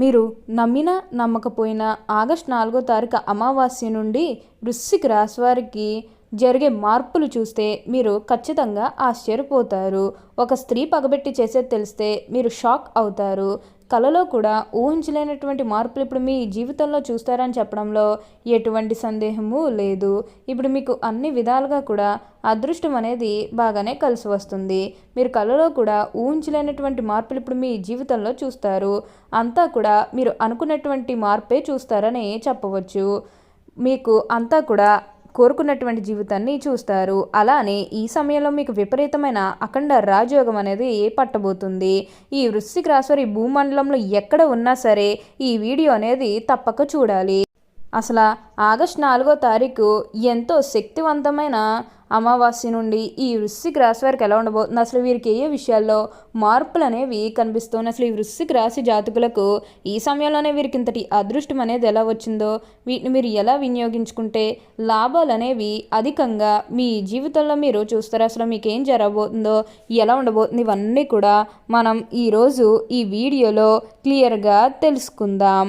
మీరు నమ్మినా నమ్మకపోయినా ఆగస్ట్ నాలుగో తారీఖు అమావాస్య నుండి వృశ్చిక రాశి వారికి జరిగే మార్పులు చూస్తే మీరు ఖచ్చితంగా ఆశ్చర్యపోతారు. ఒక స్త్రీ పగబెట్టి చేసేది తెలిస్తే మీరు షాక్ అవుతారు. కళలో కూడా ఊహించలేనటువంటి మార్పులు ఇప్పుడు మీ జీవితంలో చూస్తారని చెప్పడంలో ఎటువంటి సందేహము లేదు. ఇప్పుడు మీకు అన్ని విధాలుగా కూడా అదృష్టం అనేది బాగానే కలిసి వస్తుంది. మీరు కళలో కూడా ఊహించలేనటువంటి మార్పులు ఇప్పుడు మీ జీవితంలో చూస్తారు. అంతా కూడా మీరు అనుకున్నటువంటి మార్పే చూస్తారని చెప్పవచ్చు. మీకు అంతా కూడా కోరుకున్నటువంటి జీవితాన్ని చూస్తారు. అలానే ఈ సమయంలో మీకు విపరీతమైన అఖండ రాజయోగం అనేది పట్టబోతుంది ఈ వృశ్చిక రాశి భూమండలంలో ఎక్కడ ఉన్నా సరే ఈ వీడియో అనేది తప్పక చూడాలి. అసలు ఆగస్ట్ నాలుగో తారీఖు ఎంతో శక్తివంతమైన అమావాస్య నుండి ఈ వృశ్చిక రాశి వారికి ఎలా ఉండబోతుంది? అసలు వీరికి ఏ విషయాల్లో మార్పులు అనేవి కనిపిస్తున్నాయి? అసలు ఈ వృశ్చిక రాశి జాతకులకు ఈ సమయంలోనే వీరికి ఇంతటి అదృష్టం అనేది ఎలా వచ్చిందో వీటిని మీరు ఎలా వినియోగించుకుంటే లాభాలు అనేవి అధికంగా మీ జీవితంలో మీరు చూస్తారు. అసలు మీకు ఏం జరగబోతుందో ఎలా ఉండబోతుంది ఇవన్నీ కూడా మనం ఈరోజు ఈ వీడియోలో క్లియర్గా తెలుసుకుందాం.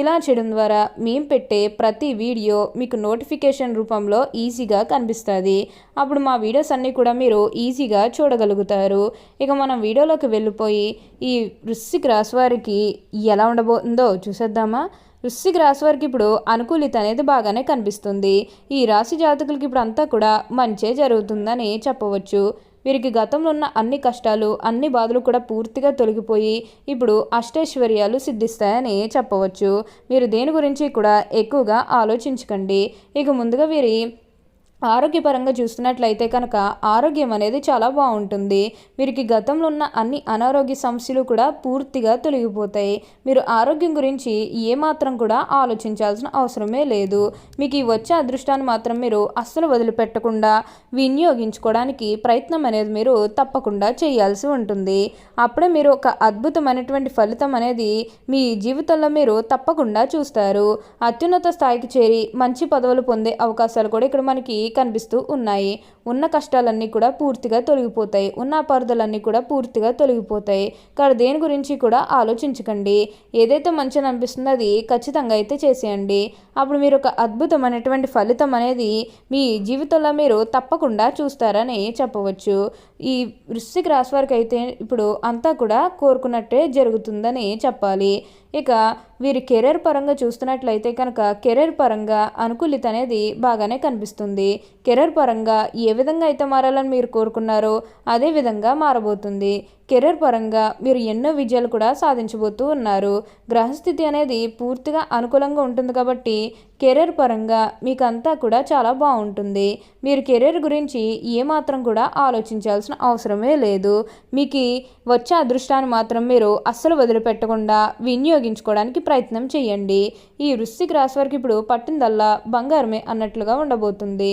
ఇలా చేయడం ద్వారా మేము పెట్టే ప్రతి వీడియో మీకు నోటిఫికేషన్ రూపంలో ఈజీగా కనిపిస్తుంది. అప్పుడు మా వీడియోస్ అన్నీ కూడా మీరు ఈజీగా చూడగలుగుతారు. ఇక మనం వీడియోలోకి వెళ్ళిపోయి ఈ వృశ్చిక రాశి వారికి ఎలా ఉండబోతుందో చూసేద్దామా? వృశ్చిక రాశి వారికి ఇప్పుడు అనుకూలిత అనేది బాగానే కనిపిస్తుంది. ఈ రాశి జాతకులకి ఇప్పుడు అంతా కూడా మంచే జరుగుతుందని చెప్పవచ్చు. వీరికి గతంలో ఉన్న అన్ని కష్టాలు అన్ని బాధలు కూడా పూర్తిగా తొలగిపోయి ఇప్పుడు అష్టైశ్వర్యాలు సిద్ధిస్తాయని చెప్పవచ్చు. మీరు దేని గురించి కూడా ఎక్కువగా ఆలోచించకండి. ఇక ముందుగా వీరి ఆరోగ్యపరంగా చూస్తున్నట్లయితే కనుక ఆరోగ్యం అనేది చాలా బాగుంటుంది. వీరికి గతంలో ఉన్న అన్ని అనారోగ్య సమస్యలు కూడా పూర్తిగా తొలగిపోతాయి. మీరు ఆరోగ్యం గురించి ఏమాత్రం కూడా ఆలోచించాల్సిన అవసరమే లేదు. మీకు ఈ వచ్చే అదృష్టాన్ని మాత్రం మీరు అస్సలు వదిలిపెట్టకుండా వినియోగించుకోవడానికి ప్రయత్నం అనేది మీరు తప్పకుండా చేయాల్సి ఉంటుంది. అప్పుడే మీరు ఒక అద్భుతమైనటువంటి ఫలితం అనేది మీ జీవితంలో మీరు తప్పకుండా చూస్తారు. అత్యున్నత స్థాయికి చేరి మంచి పదవులు పొందే అవకాశాలు కూడా ఇక్కడ మనకి కనిపిస్తూ ఉన్నాయి. ఉన్న కష్టాలన్నీ కూడా పూర్తిగా తొలగిపోతాయి. ఉన్న అపార్థలన్నీ కూడా పూర్తిగా తొలగిపోతాయి. ఇక్కడ దేని గురించి కూడా ఆలోచించకండి. ఏదైతే మంచిని అనిపిస్తుందో అది ఖచ్చితంగా అయితే చేసేయండి. అప్పుడు మీరు ఒక అద్భుతమైనటువంటి ఫలితం అనేది మీ జీవితంలో మీరు తప్పకుండా చూస్తారని చెప్పవచ్చు. ఈ వృశ్చిక రాశి వారికి అయితే ఇప్పుడు అంతా కూడా కోరుకున్నట్టే జరుగుతుందని చెప్పాలి. ఇక వీరి కెరీర్ పరంగా చూస్తున్నట్లయితే కనుక కెరీర్ పరంగా అనుకూలిత అనేది బాగానే కనిపిస్తుంది. కెరీర్ పరంగా ఏ విధంగా అయితే మారాలని మీరు కోరుకున్నారో అదే విధంగా మారబోతుంది. కెరీర్ పరంగా మీరు ఎన్నో విజయాలు కూడా సాధించబోతూ ఉన్నారు. గ్రహస్థితి అనేది పూర్తిగా అనుకూలంగా ఉంటుంది కాబట్టి కెరీర్ పరంగా మీకంతా కూడా చాలా బాగుంటుంది. మీరు కెరీర్ గురించి ఏమాత్రం కూడా ఆలోచించాల్సిన అవసరమే లేదు. మీకు వచ్చే అదృష్టాన్ని మాత్రం మీరు అస్సలు వదిలిపెట్టకుండా వినియోగించుకోవడానికి ప్రయత్నం చేయండి. ఈ వృశ్చిక రాశి వారికి ఇప్పుడు పట్టిందల్లా బంగారమే అన్నట్లుగా ఉండబోతుంది.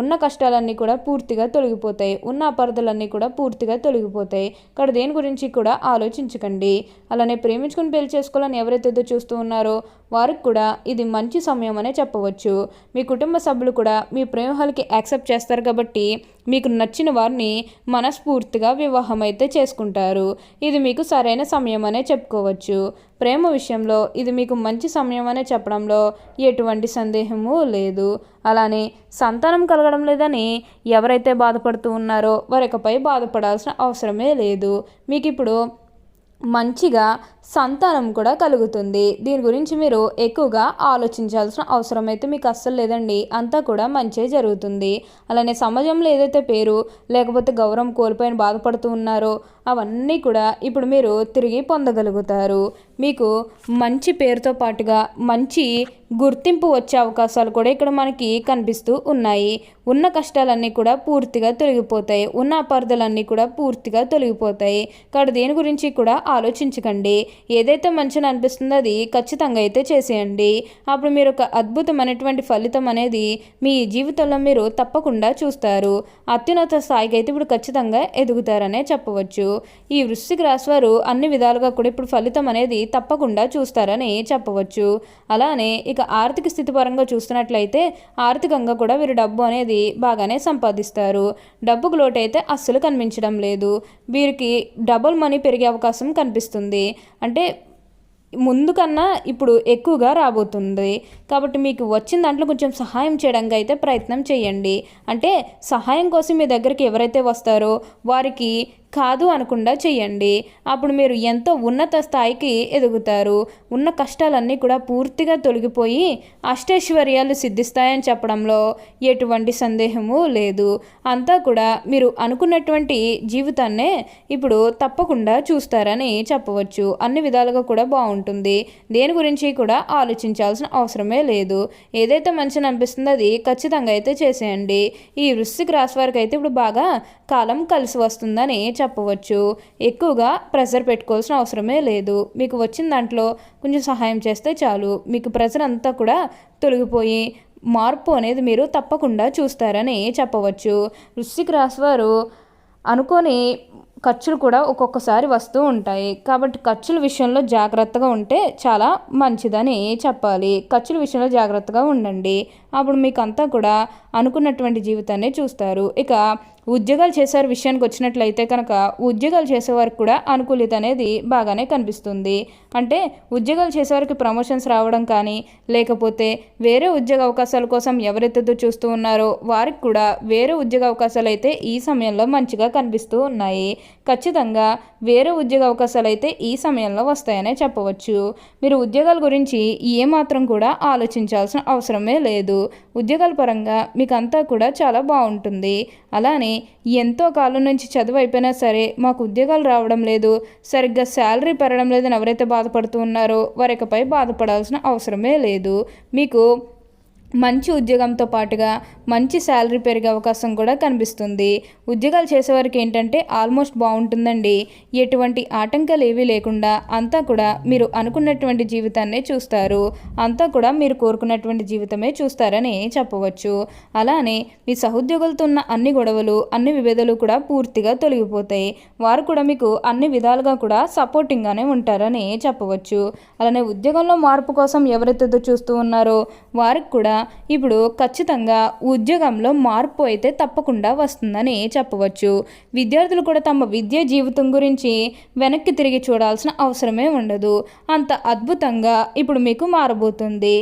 ఉన్న కష్టాలన్నీ కూడా పూర్తిగా తొలగిపోతాయి. ఉన్న అపార్థలన్నీ కూడా పూర్తిగా తొలగిపోతాయి. ఇక్కడ దేని గురించి కూడా ఆలోచించకండి. అలానే ప్రేమించుకుని పెళ్ళి చేసుకోవాలని ఎవరైతే చూస్తూ ఉన్నారో వారికి కూడా ఇది మంచి సమయం అనే చెప్పవచ్చు. మీ కుటుంబ సభ్యులు కూడా మీ ప్రేమహాలకి యాక్సెప్ట్ చేస్తారు కాబట్టి మీకు నచ్చిన వారిని మనస్ఫూర్తిగా వివాహం అయితే చేసుకుంటారు. ఇది మీకు సరైన సమయం అనే చెప్పుకోవచ్చు. ప్రేమ విషయంలో ఇది మీకు మంచి సమయం అనే చెప్పడంలో ఎటువంటి సందేహము లేదు. అలానే సంతానం కలగడం లేదని ఎవరైతే బాధపడుతూ ఉన్నారో వారికపై బాధపడాల్సిన అవసరమే లేదు. మీకు ఇప్పుడు మంచిగా సంతానం కూడా కలుగుతుంది. దీని గురించి మీరు ఎక్కువగా ఆలోచించాల్సిన అవసరం అయితే మీకు అస్సలు లేదండి. అంతా కూడా మంచే జరుగుతుంది. అలానే సమాజంలో ఏదైతే పేరు లేకపోతే గౌరవం కోల్పోయిన బాధపడుతూ ఉన్నారో అవన్నీ కూడా ఇప్పుడు మీరు తిరిగి పొందగలుగుతారు. మీకు మంచి పేరుతో పాటుగా మంచి గుర్తింపు వచ్చే అవకాశాలు కూడా ఇక్కడ మనకి కనిపిస్తూ ఉన్నాయి. ఉన్న కష్టాలన్నీ కూడా పూర్తిగా తొలగిపోతాయి. ఉన్న అపార్థలన్నీ కూడా పూర్తిగా తొలగిపోతాయి. కాబట్టి దేని గురించి కూడా ఆలోచించకండి. ఏదైతే మంచిని అనిపిస్తుందో అది ఖచ్చితంగా అయితే చేసేయండి. అప్పుడు మీరు ఒక అద్భుతమైనటువంటి ఫలితం అనేది మీ జీవితంలో మీరు తప్పకుండా చూస్తారు. అత్యున్నత స్థాయికి అయితే ఇప్పుడు ఖచ్చితంగా ఎదుగుతారనే చెప్పవచ్చు. ఈ వృశ్చిక రాశి వారు అన్ని విధాలుగా కూడా ఇప్పుడు ఫలితం అనేది తప్పకుండా చూస్తారని చెప్పవచ్చు. అలానే ఇక ఆర్థిక స్థితి పరంగా చూస్తున్నట్లయితే ఆర్థికంగా కూడా వీరు డబ్బు అనేది బాగానే సంపాదిస్తారు. డబ్బుకు లోటైతే అస్సలు కనిపించడం లేదు. వీరికి డబుల్ మనీ పెరిగే అవకాశం కనిపిస్తుంది. అంటే ముందు కన్నా ఇప్పుడు ఎక్కువగా రాబోతుంది. కాబట్టి మీకు వచ్చిన దాంట్లో కొంచెం సహాయం చేయడానికి అయితే ప్రయత్నం చేయండి. అంటే సహాయం కోసం మీ దగ్గరికి ఎవరైతే వస్తారో వారికి కాదు అనకుండా చేయండి అప్పుడు మీరు ఎంతో ఉన్నత స్థాయికి ఎదుగుతారు. ఉన్న కష్టాలన్నీ కూడా పూర్తిగా తొలగిపోయి అష్టైశ్వర్యాలు సిద్ధిస్తాయని చెప్పడంలో ఎటువంటి సందేహము లేదు. అంతా కూడా మీరు అనుకున్నటువంటి జీవితాన్నే ఇప్పుడు తప్పకుండా చూస్తారని చెప్పవచ్చు. అన్ని విధాలుగా కూడా బాగుంటుంది. దేని గురించి కూడా ఆలోచించాల్సిన అవసరమే లేదు. ఏదైతే మంచిని అనిపిస్తుందో అది ఖచ్చితంగా అయితే చేసేయండి. ఈ వృశ్చిక రాశి వారికి అయితే ఇప్పుడు బాగా కాలం కలిసి వస్తుందని చెప్పవచ్చు. ఎక్కువగా ప్రెషర్ పెట్టుకోవాల్సిన అవసరమే లేదు. మీకు వచ్చిన దాంట్లో కొంచెం సహాయం చేస్తే చాలు. మీకు ప్రెషర్ అంతా కూడా తొలగిపోయి మార్పు అనేది మీరు తప్పకుండా చూస్తారని చెప్పవచ్చు. వృశ్చిక రాశి వారు అనుకొని ఖర్చులు కూడా ఒక్కొక్కసారి వస్తూ ఉంటాయి. కాబట్టి ఖర్చుల విషయంలో జాగ్రత్తగా ఉంటే చాలా మంచిదని చెప్పాలి. ఖర్చుల విషయంలో జాగ్రత్తగా ఉండండి. అప్పుడు మీకు అంతా కూడా అనుకున్నటువంటి జీవితాన్ని చూస్తారు. ఇక ఉద్యోగాలు చేసే విషయానికి వచ్చినట్లయితే కనుక ఉద్యోగాలు చేసేవారికి కూడా అనుకూలిత అనేది బాగానే కనిపిస్తుంది. అంటే ఉద్యోగాలు చేసేవారికి ప్రమోషన్స్ రావడం కానీ లేకపోతే వేరే ఉద్యోగ అవకాశాల కోసం ఎవరెత్తుతో చూస్తూ ఉన్నారో వారికి కూడా వేరే ఉద్యోగ అవకాశాలు అయితే ఈ సమయంలో మంచిగా కనిపిస్తూ ఉన్నాయి. ఖచ్చితంగా వేరే ఉద్యోగ అవకాశాలు అయితే ఈ సమయంలో వస్తాయనే చెప్పవచ్చు. మీరు ఉద్యోగాల గురించి ఏమాత్రం కూడా ఆలోచించాల్సిన అవసరమే లేదు. ఉద్యోగాల పరంగా మీకు అంతా కూడా చాలా బాగుంటుంది. అలానే ఎంతో కాలం నుంచి చదువు అయిపోయినా సరే మాకు ఉద్యోగాలు రావడం లేదు. సరిగ్గా శాలరీ పెరగడం లేదని ఎవరైతే బాధపడుతూ ఉన్నారో వారికపై బాధపడాల్సిన అవసరమే లేదు. మీకు మంచి ఉద్యోగంతో పాటుగా మంచి శాలరీ పెరిగే అవకాశం కూడా కనిపిస్తుంది. ఉద్యోగాలు చేసేవారికి ఏంటంటే ఆల్మోస్ట్ బాగుంటుందండి. ఎటువంటి ఆటంకాలు ఏవీ లేకుండా అంతా కూడా మీరు అనుకున్నటువంటి జీవితాన్నే చూస్తారు. అంతా కూడా మీరు కోరుకున్నటువంటి జీవితమే చూస్తారని చెప్పవచ్చు. అలానే మీ సహోద్యోగులతో ఉన్న అన్ని గొడవలు అన్ని విభేదాలు కూడా పూర్తిగా తొలగిపోతాయి. వారు కూడా మీకు అన్ని విధాలుగా కూడా సపోర్టింగ్గానే ఉంటారని చెప్పవచ్చు. అలానే ఉద్యోగంలో మార్పు కోసం ఎవరైతే చూస్తూ ఉన్నారో వారికి కూడా ఇప్పుడు ఖచ్చితంగా ఉద్యోగంలో మార్పు అయితే తప్పకుండా వస్తుందని చెప్పవచ్చు. విద్యార్థులు కూడా తమ విద్యా జీవితం గురించి వెనక్కి తిరిగి చూడాల్సిన అవసరమే ఉండదు. అంత అద్భుతంగా ఇప్పుడు మీకు మారబోతుంది.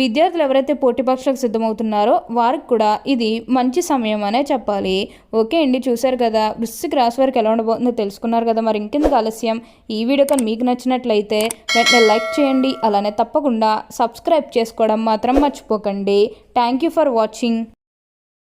విద్యార్థులు ఎవరైతే పోటీ పరీక్షలకు సిద్ధమవుతున్నారో వారికి కూడా ఇది మంచి సమయం అనే చెప్పాలి. ఓకే అండి చూశారు కదా. వృశ్చిక రాశి వారికి ఎలా ఉండబోతుందో తెలుసుకున్నారు కదా. మరి ఇంకెందుకు ఆలస్యం? ఈ వీడియో కానీ మీకు నచ్చినట్లయితే వెంటనే లైక్ చేయండి. అలానే తప్పకుండా సబ్స్క్రైబ్ చేసుకోవడం మాత్రం మర్చిపోకండి. Thank you for watching.